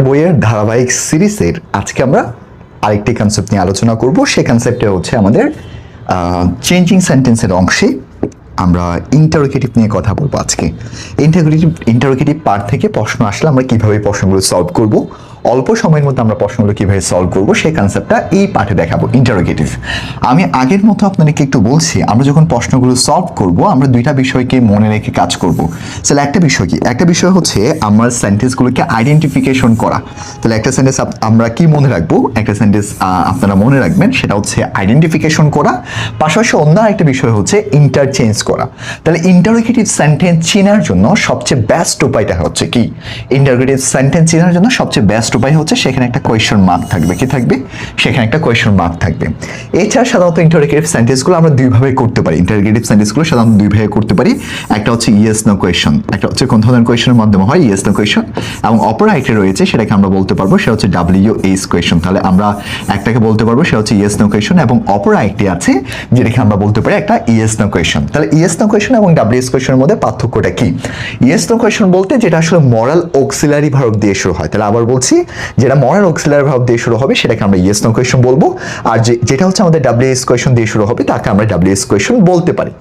বইয়ের ধারাবাহিক সিরিজের আজকে আমরা আরেকটি কনসেপ্ট নিয়ে আলোচনা করব। সেই কনসেপ্টটা হচ্ছে আমাদের চেঞ্জিং সেন্টেন্সের অংশে আমরা ইন্টারোগেটিভ নিয়ে কথা বলব আজকে। ইন্টারোগেটিভ ইন্টারোগেটিভ পার্ট থেকে প্রশ্ন আসলে আমরা কীভাবে প্রশ্নগুলো সলভ করব অল্প সময়ের মধ্যে আমরা প্রশ্নগুলো কীভাবে সলভ করব, সেই কনসেপ্টটা এই পাঠে দেখাবো ইন্টারোগেটিভ আমি আগের মতো আপনাদেরকে একটু বলছি, আমরা যখন প্রশ্নগুলো সলভ করব, আমরা দুইটা বিষয়কে মনে রেখে কাজ করব। তাহলে একটা বিষয় কি? একটা বিষয় হচ্ছে আমার সেন্টেন্সগুলোকে আইডেন্টিফিকেশন করা। তাহলে একটা সেন্টেন্স আমরা কি মনে রাখব? একটা সেন্টেন্স আপনারা মনে রাখবেন, সেটা হচ্ছে আইডেন্টিফিকেশন করা। পাশাপাশি অন্য একটা বিষয় হচ্ছে ইন্টারচেঞ্জ করা। তাহলে ইন্টারোগেটিভ সেন্টেন্স চেনার জন্য সবচেয়ে বেস্ট উপায়টা হচ্ছে কি? ইন্টারোগেটিভ সেন্টেন্স চেনার জন্য সবচেয়ে বেস্ট উপায় হচ্ছে সেখানে একটা কোয়েশ্চন মার্ক থাকবে। কি থাকবে? সেখানে একটা কোয়েশ্চন মার্ক থাকবে। এছাড়া সাধারণত ইন্টারোগেটিভ সেন্টেন্সগুলো আমরা দুইভাবে করতে পারি। ইন্টারোগেটিভ সেন্টেন্সগুলো সাধারণত দুইভাবে করতে পারি। একটা হচ্ছে ইয়েস নো কোয়েশ্চন একটা হচ্ছে কোন ধরনের কোয়েশ্চনের মাধ্যমে হয়? ইয়েস নো কোয়েশ্চন এবং অপর আরেকটা রয়েছে, সেটাকে আমরা বলতে পারব, সেটা হচ্ছে ডাব্লিউ এইচ কোয়েশ্চন তাহলে আমরা একটাকে বলতে পারব, সেটা হচ্ছে ইয়েস নো কোয়েশন এবং অপর আরেকটি আছে, যেটাকে আমরা বলতে পারি একটা ইয়েস নো কোয়েশ্চন তাহলে ইয়েস নো কোয়েশ্চন এবং ডাব্লিউএস কোয়েশনের মধ্যে পার্থক্যটা কি? ইয়েস নো কোয়েশ্চন বলতে যেটা আসলে মরাল অক্সিলারি ভার্ব দিয়ে শুরু হয়। তাহলে আবার বলছি যেটা মরার অক্সিলার ভাব দিয়ে শুরু হবে, সেটাকে আমরা ইয়েস নো কোয়েশন বলব। আর যে, যেটা হচ্ছে আমাদের ডাব্লিউএস কোয়েশন দিয়ে শুরু হবে, তাকে আমরা ডাব্লিউএস কোয়েশন বলতে পারি।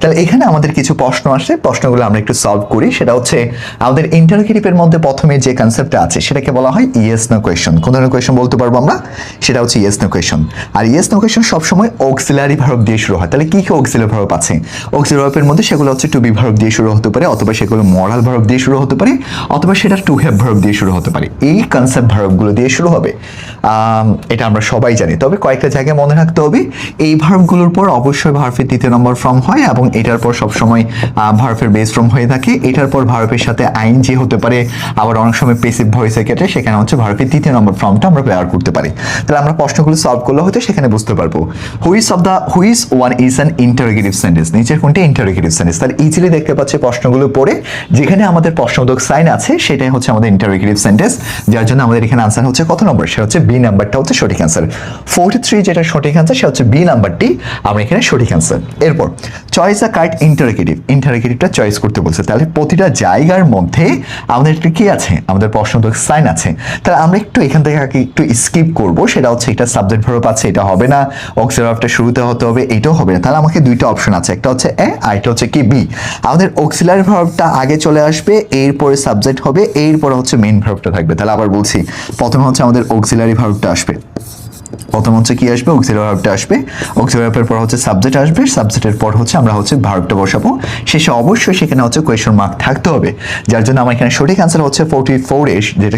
তাহলে এখানে আমাদের কিছু প্রশ্ন আসে। প্রশ্নগুলো আমরা একটু সলভ করি। সেটা হচ্ছে, আমাদের ইন্টারোগেটিভের মধ্যে প্রথমে যে কনসেপ্টটা আছে, সেটাকে বলা হয় ইয়েস নো কোয়েশ্চন কোন ধরনের কোয়েশ্চন বলতে পারব আমরা? সেটা হচ্ছে ইয়েস নো কোয়েশ্চন আর ইয়েস নো কোয়েশ্চন সবসময় অক্সিলারি ভার্ব দিয়ে শুরু হয়। তাহলে কি কি অক্সিলারি ভার্ব আছে? অক্সিলারি ভার্বের মধ্যে সেগুলো হচ্ছে টু বি ভার্ব দিয়ে শুরু হতে পারে, অথবা সেগুলো মরাল ভার্ব দিয়ে শুরু হতে পারে, অথবা সেটা টু হ্যাভ ভার্ব দিয়ে শুরু হতে পারে। এই কনসেপ্ট ভার্বগুলো দিয়ে শুরু হবে। এটা আমরা সবাই জানি। তবে কয়েকটা জায়গায় মনে রাখতে হবে, এই ভার্বগুলোর পর অবশ্যই ভার্বের দ্বিতীয় নম্বর ফর্ম হয় এবং এটার পর সবসময় ভার্বের বেস ফর্ম হয়ে থাকে। এটার পর ভার্বের সাথে আইন যে হতে পারে, আবার অনেক সময় পেসিভ ভয়েসের ক্ষেত্রে সেখানে হচ্ছে ভার্বের তৃতীয় নম্বর ফর্মটা আমরা ব্যবহার করতে পারি। তাহলে আমরা প্রশ্নগুলো সলভ করলে হয়তো সেখানে বুঝতে পারব। Which of the which one is an interrogative sentence নিচের কোনটি ইন্টারোগেটিভ সেন্টেন্স তাহলে ইজিলি দেখতে পাচ্ছি প্রশ্নগুলো পড়ে। যেখানে আমাদের প্রশ্নবোধক সাইন আছে, সেটাই হচ্ছে আমাদের ইন্টারোগেটিভ সেন্টেন্স যার জন্য আমাদের এখানে আনসার হচ্ছে কত নম্বর সেটা হচ্ছে বি নাম্বারটা হচ্ছে সঠিক অ্যান্সার ফোর্টি থ্রি যেটা সঠিক অ্যান্সার সেটা হচ্ছে বি নাম্বারটি আমরা এখানে সঠিক অ্যান্সার এরপর চয়েস আ কার্ড ইন্টারোগেটিভ ইন্টারোগেটিভটা চয়েস করতে বলছে। তাহলে প্রতিটা জায়গার মধ্যে আমাদের একটা কি আছে? আমাদের প্রশ্নবোধক সাইন আছে। তাহলে আমরা একটু এখান থেকে আগে একটু স্কিপ করব। সেটা হচ্ছে এটা সাবজেক্ট ভার্ব আছে, এটা হবে না। অক্সিলারি শুরুতে হতে হবে, এটাও হবে না। তাহলে আমাকে দুইটা অপশন আছে। একটা হচ্ছে এ আর একটা হচ্ছে কি বি আমাদের অক্সিলারি ভার্বটা আগে চলে আসবে, এরপরে সাবজেক্ট হবে, এরপরে হচ্ছে মেইন ভার্বটা থাকবে। তাহলে আবার বলছি, প্রথমে হচ্ছে আমাদের অক্সিলারি ভার্বটা আসবে। প্রথম হচ্ছে কি আসবে? অক্সিলারি ভার্বটা আসবে। অক্সিলারি ভার্বের পর হচ্ছে সাবজেক্ট আসবে। সাবজেক্টের পর হচ্ছে আমরা হচ্ছে ভার্বটা বসাবো। শেষে অবশ্যই সেখানে হচ্ছে কোয়েশন মার্ক থাকতে হবে। যার জন্য আমার এখানে সঠিক অ্যান্সার হচ্ছে ফোর্টি ফোর এস যেটা